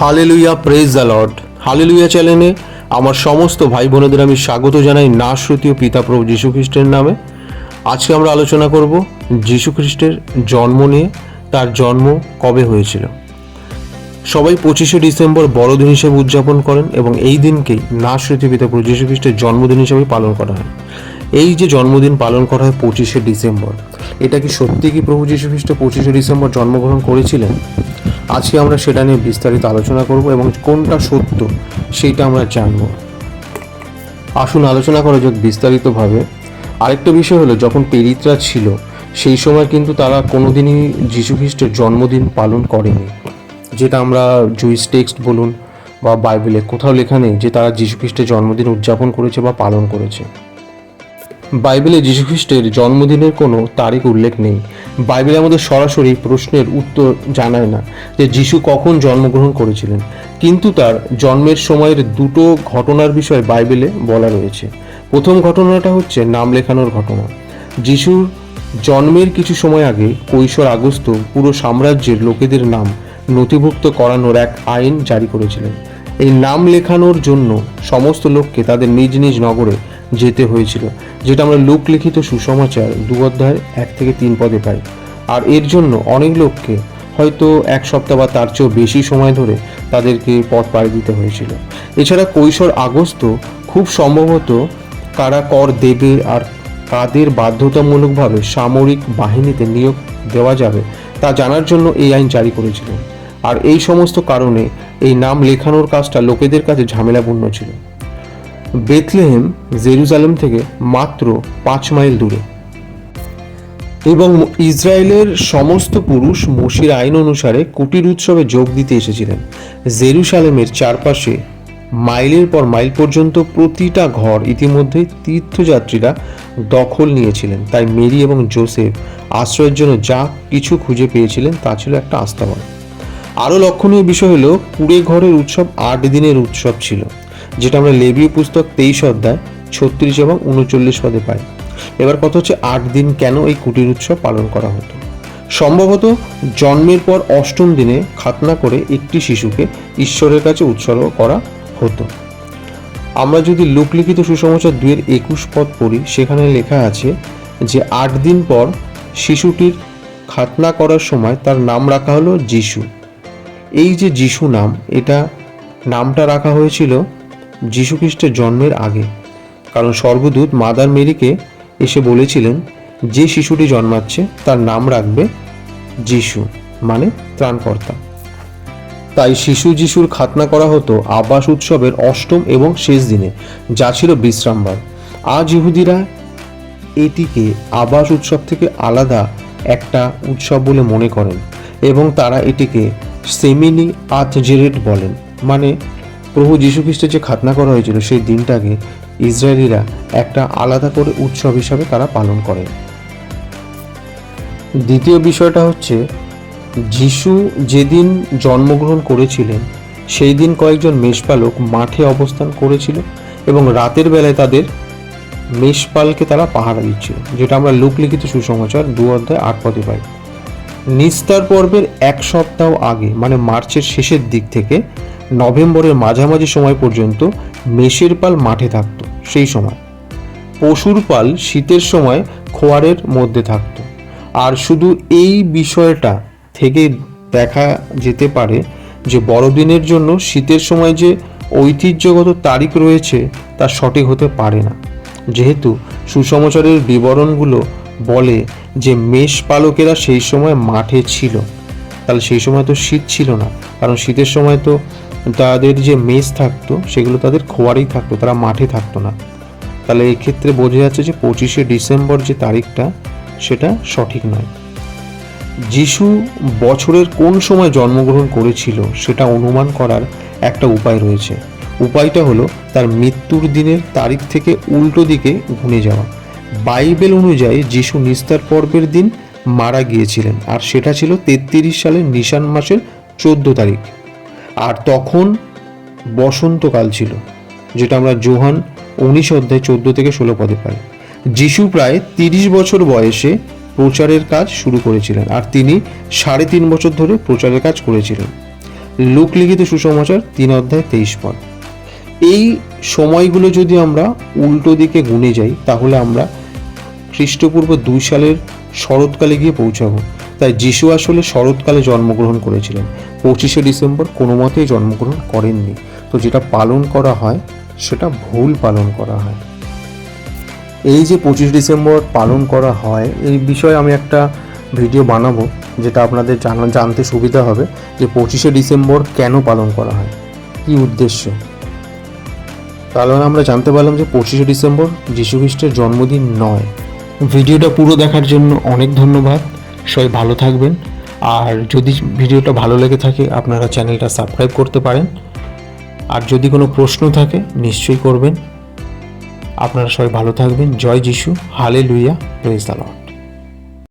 Hallelujah praise the lord hallelujah চ্যানেলে আমার সমস্ত ভাই বোনেদের আমি স্বাগত জানাই নাশ্রুতীয় পিতা প্রভু যীশু খ্রিস্টের নামে। আজকে আমরা আলোচনা করব যীশু খ্রিস্টের জন্ম নিয়ে, তার জন্ম কবে হয়েছিল। সবাই পঁচিশে ডিসেম্বর বড়দিন হিসেবে উদযাপন করেন এবং এই দিনকেই নাশ্রুতীয় পিতা প্রভু যীশু খ্রিস্টের জন্মদিন হিসেবে পালন করা হয়। এই যে জন্মদিন পালন করা হয় পঁচিশে ডিসেম্বর, এটা কি সত্যি কি প্রভু যীশু খ্রিস্ট পঁচিশে ডিসেম্বর জন্মগ্রহণ করেছিলেন? আজকে আমরা সেটা নিয়ে বিস্তারিত আলোচনা করব এবং কোনটা সত্য সেইটা আমরা জানব। আসুন আলোচনা করা যাক বিস্তারিতভাবে। আরেকটা বিষয় হলো, যখন পেরিত্রা ছিল, সেই সময় কিন্তু তারা কোনোদিনই খ্রিস্টের জন্মদিন পালন করেনি। যেটা আমরা জুইস টেক্সট বলুন বা বাইবেলে কোথাও লেখা নেই যে তারা খ্রিস্টের জন্মদিন উদযাপন করেছে বা পালন করেছে। বাইবেলে যীশুখ্রিস্টের জন্মদিনের কোনো তারিখ উল্লেখ নেই। বাইবেলে আমাদের সরাসরি প্রশ্নের উত্তর জানায় না যে যিশু কখন জন্মগ্রহণ করেছিলেন। কিন্তু তার জন্মের সময়ের দুটো ঘটনার বিষয়ে বাইবেলে বলা রয়েছে। প্রথম ঘটনাটা হচ্ছে নাম লেখানোর ঘটনা। যিশুর জন্মের কিছু সময় আগে কৈশোর আগস্ত পুরো সাম্রাজ্যের লোকেদের নাম নথিভুক্ত করানোর এক আইন জারি করেছিলেন। এই নাম লেখানোর জন্য সমস্ত লোককে তাদের নিজ নিজ নগরে যেতে হয়েছিল, যেটা আমরা লোক লিখিত সুসমাচার দু অধ্যায় এক থেকে তিন পদে পাই। আর এর জন্য অনেক লোককে হয়তো এক সপ্তাহ বা তার চেয়েও বেশি সময় ধরে তাদেরকে পথ পাড়ি দিতে হয়েছিল। এছাড়া কৈশোর আগস্ত খুব সম্ভবত কারা কর দেবে আর কাদের বাধ্যতামূলকভাবে সামরিক বাহিনীতে নিয়োগ দেওয়া যাবে তা জানার জন্য এই আইন জারি করেছিলেন আর এই সমস্ত কারণে এই নাম লেখানোর কাজটা লোকেদের কাছে ঝামেলাপূর্ণ ছিল। বেথলেহেম, জেরুজালেম থেকে মাত্র পাঁচ মাইল দূরে। এবং ইসরায়েলের সমস্ত পুরুষ মসির আইন অনুসারে কুটির উৎসবে যোগ দিতে এসেছিলেন। জেরুসালেমের চারপাশে মাইলের পর মাইল পর্যন্ত প্রতিটা ঘর ইতিমধ্যেই তীর্থযাত্রীরা দখল নিয়েছিলেন। তাই মেরি এবং জোসেফ আশ্রয়ের জন্য যা কিছু খুঁজে পেয়েছিলেন তা ছিল একটা আস্তাবল আরও লক্ষণীয় বিষয় হলো কুড়ে ঘরের উৎসব আট দিনের উৎসব ছিল। যেটা আমরা লেবীয় পুস্তক তেইশ অধ্যায় ছত্রিশ এবং উনচল্লিশ পদে পাই। এবার কথা হচ্ছে আট দিন কেন এই কুটির উৎসব পালন করা হতো? সম্ভবত জন্মের পর অষ্টম দিনে খাতনা করে একটি শিশুকে ঈশ্বরের কাছে উৎসর্গ করা হতো। আমরা যদি লোকলিখিত সুসমাচার দুয়ের একুশ পদ পড়ি, সেখানে লেখা আছে যে আট দিন পর শিশুটির খাতনা করার সময় তার নাম রাখা হলো যিশু। এই যে যিশু নাম, এটা নামটা রাখা হয়েছিল যীশু খ্রিস্টের জন্মের আগে। কারণ স্বর্গদূত মাদার মেরিকে এসে বলেছিলেন, যে শিশুটি জন্মাচ্ছে, তার নাম রাখবে যিশু মানে ত্রাণকর্তা। তাই শিশু যিশুর খাতনা করা হতো আবাস উৎসবের অষ্টম এবং শেষ দিনে, যা ছিল বিশ্রামবার। আজ ইহুদিরা এটিকে আবাস উৎসব থেকে আলাদা একটা উৎসব বলে মনে করেন এবং তারা এটিকে সেমিনি আথজেরেট বলেন মানে প্রভু যীশু খ্রিস্টের যে খাতনা করা হয়েছিল, সেই দিনটাকে ইসরায়েলিরা একটা আলাদা করে উৎসব হিসাবে তারা পালন করেন দ্বিতীয় বিষয়টা হচ্ছে, যিশু যেদিন জন্মগ্রহণ করেছিলেন, সেই দিন কয়েকজন মেষপালক মাঠে অবস্থান করেছিল এবং রাতের বেলায় তাদের মেষপালকে তারা পাহারা দিচ্ছিল, যেটা আমরা লোকলিখিত সুসমাচার দু অধ্যায় আট পদে পাই। নিস্তার পর্বের এক সপ্তাহ আগে মানে মার্চের শেষের দিক থেকে নভেম্বরের মাঝামাঝি সময় পর্যন্ত মেষের পাল মাঠে থাকতো, সেই সময়। পশুর পাল শীতের সময় খোয়ারের মধ্যে থাকতো। আর শুধু এই বিষয়টা থেকে দেখা যেতে পারে যে বড়দিনের জন্য শীতের সময় যে ঐতিহ্যগত তারিখ রয়েছে তা সঠিক হতে পারে না। যেহেতু সুসমাচারের বিবরণগুলো বলে যে মেষ পালকেরা সেই সময় মাঠে ছিল। তাহলে সেই সময় তো শীত ছিল না। কারণ শীতের সময় তো তাদের যে মেষ থাকতো, সেগুলো তাদের খোয়ারেই থাকতো, তারা মাঠে থাকতো না। তাহলে এই ক্ষেত্রে বোঝা যাচ্ছে যে পঁচিশে ডিসেম্বর যে তারিখটা, সেটা সঠিক নয়। যিশু বছরের কোন সময় জন্মগ্রহণ করেছিল, সেটা অনুমান করার একটা উপায় রয়েছে। উপায়টা হলো তার মৃত্যুর দিনের তারিখ থেকে উল্টো দিকে গুনে যাওয়া। বাইবেল অনুযায়ী যিশু নিস্তার পর্বের দিন মারা গিয়েছিলেন। আর সেটা ছিল তেত্রিশ সালের নিশান মাসের চোদ্দ তারিখ। আর তখন বসন্তকাল ছিল, যেটা আমরা জোহান উনিশ অধ্যায় চোদ্দ থেকে ষোলো পদে পাই। যিশু প্রায় তিরিশ বছর বয়সে প্রচারের কাজ শুরু করেছিলেন, আর তিনি সাড়ে তিন বছর ধরে প্রচারের কাজ করেছিলেন। লোকলিখিত সুসমাচার তিন অধ্যায় তেইশ পদ। এই সময়গুলো যদি আমরা উল্টো দিকে গুনে যাই, তাহলে আমরা খ্রিস্টপূর্ব দুই সালের শরৎকালে গিয়ে পৌঁছাবো। তাই যিশু আসলে শরৎকালে জন্মগ্রহণ করেছিলেন। পঁচিশে ডিসেম্বর কোনো মতেই জন্মগ্রহণ করেননি। তো যেটা পালন করা হয়, সেটা ভুল পালন করা হয়। এই যে পঁচিশ ডিসেম্বর পালন করা হয়, এই বিষয়ে আমি একটা ভিডিও বানাবো, যেটা আপনাদের জানা, জানতে সুবিধা হবে যে পঁচিশে ডিসেম্বর কেন পালন করা হয়, কী উদ্দেশ্য। তাহলে আমরা জানতে পারলাম যে পঁচিশে ডিসেম্বর যীশু খ্রিস্টের জন্মদিন নয়। ভিডিওটা পুরো দেখার জন্য অনেক ধন্যবাদ। সবাই ভালো থাকবেন। আর যদি ভিডিওটা ভালো লেগে থাকে, আপনারা চ্যানেলটা সাবস্ক্রাইব করতে পারেন। আর যদি কোনো প্রশ্ন থাকে, নিশ্চয়ই করবেন। আপনারা সবাই ভালো থাকবেন। জয় যিশু। হালে লুইয়া প্রেজ দ্য